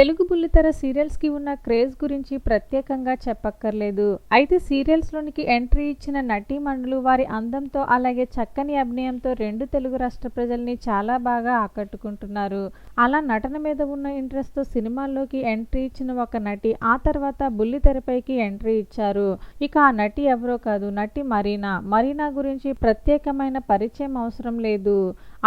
తెలుగు బుల్లితెర సీరియల్స్కి ఉన్న క్రేజ్ గురించి ప్రత్యేకంగా చెప్పక్కర్లేదు. అయితే సీరియల్స్లోనికి ఎంట్రీ ఇచ్చిన నటీమణులు వారి అందంతో అలాగే చక్కని అభినయంతో రెండు తెలుగు రాష్ట్ర ప్రజల్ని చాలా బాగా ఆకట్టుకుంటున్నారు. అలా నటన మీద ఉన్న ఇంట్రెస్ట్తో సినిమాల్లోకి ఎంట్రీ ఇచ్చిన ఒక నటి ఆ తర్వాత బుల్లితెరపైకి ఎంట్రీ ఇచ్చారు. ఇక ఆ నటి ఎవరో కాదు నటి మరీనా. మరీనా గురించి ప్రత్యేకమైన పరిచయం అవసరం లేదు.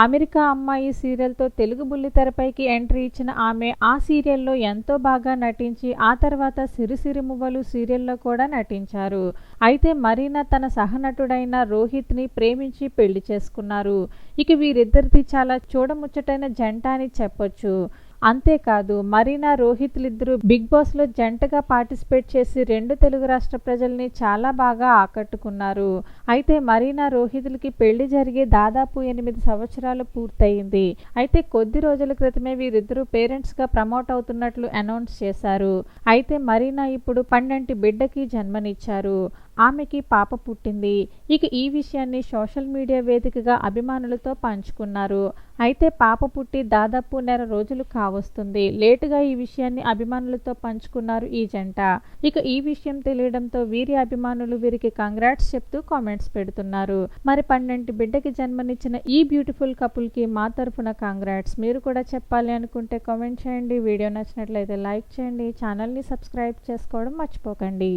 అమెరికా అమ్మాయి సీరియల్తో తెలుగు బుల్లితెరపైకి ఎంట్రీ ఇచ్చిన ఆమె ఆ సీరియల్ సీరియల్లో ఎంతో బాగా నటించి ఆ తర్వాత సిరిసిరి మువ్వలు సీరియల్లో కూడా నటించారు. అయితే మరీనా తన సహనటుడైన రోహిత్ని ప్రేమించి పెళ్ళి చేసుకున్నారు. ఇక వీరిద్దరిది చాలా చూడముచ్చటైన జంట అని చెప్పొచ్చు. అంతేకాదు మరీనా రోహిత్లిద్దరూ బిగ్ బాస్లో జంటగా పార్టిసిపేట్ చేసి రెండు తెలుగు రాష్ట్ర ప్రజల్ని చాలా బాగా ఆకట్టుకున్నారు. అయితే మరీనా రోహిత్లకి పెళ్ళి జరిగి దాదాపు ఎనిమిది సంవత్సరాలు పూర్తయింది. అయితే కొద్ది రోజుల క్రితమే వీరిద్దరూ పేరెంట్స్గా ప్రమోట్ అవుతున్నట్లు అనౌన్స్ చేశారు. అయితే మరీనా ఇప్పుడు పన్నెంటి బిడ్డకి జన్మనిచ్చారు. ఆమెకి పాప పుట్టింది. ఇక ఈ విషయాన్ని సోషల్ మీడియా వేదికగా అభిమానులతో పంచుకున్నారు. అయితే పాప పుట్టి దాదాపు నెల రోజులు వస్తుంది. లేటుగా ఈ విషయాన్ని అభిమానులతో పంచుకున్నారు ఈ జంట. ఇక ఈ విషయం తెలియడంతో వీరి అభిమానులు వీరికి కంగ్రాట్స్ చెప్తూ కామెంట్స్ పెడుతున్నారు. మరి పన్నెంటి బిడ్డకి జన్మనిచ్చిన ఈ బ్యూటిఫుల్ కపుల్కి మా తరఫున కంగ్రాట్స్ మీరు కూడా చెప్పాలి అనుకుంటే కామెంట్ చేయండి. వీడియో నచ్చినట్లయితే లైక్ చేయండి. ఛానల్ని సబ్స్క్రైబ్ చేసుకోవడం మర్చిపోకండి.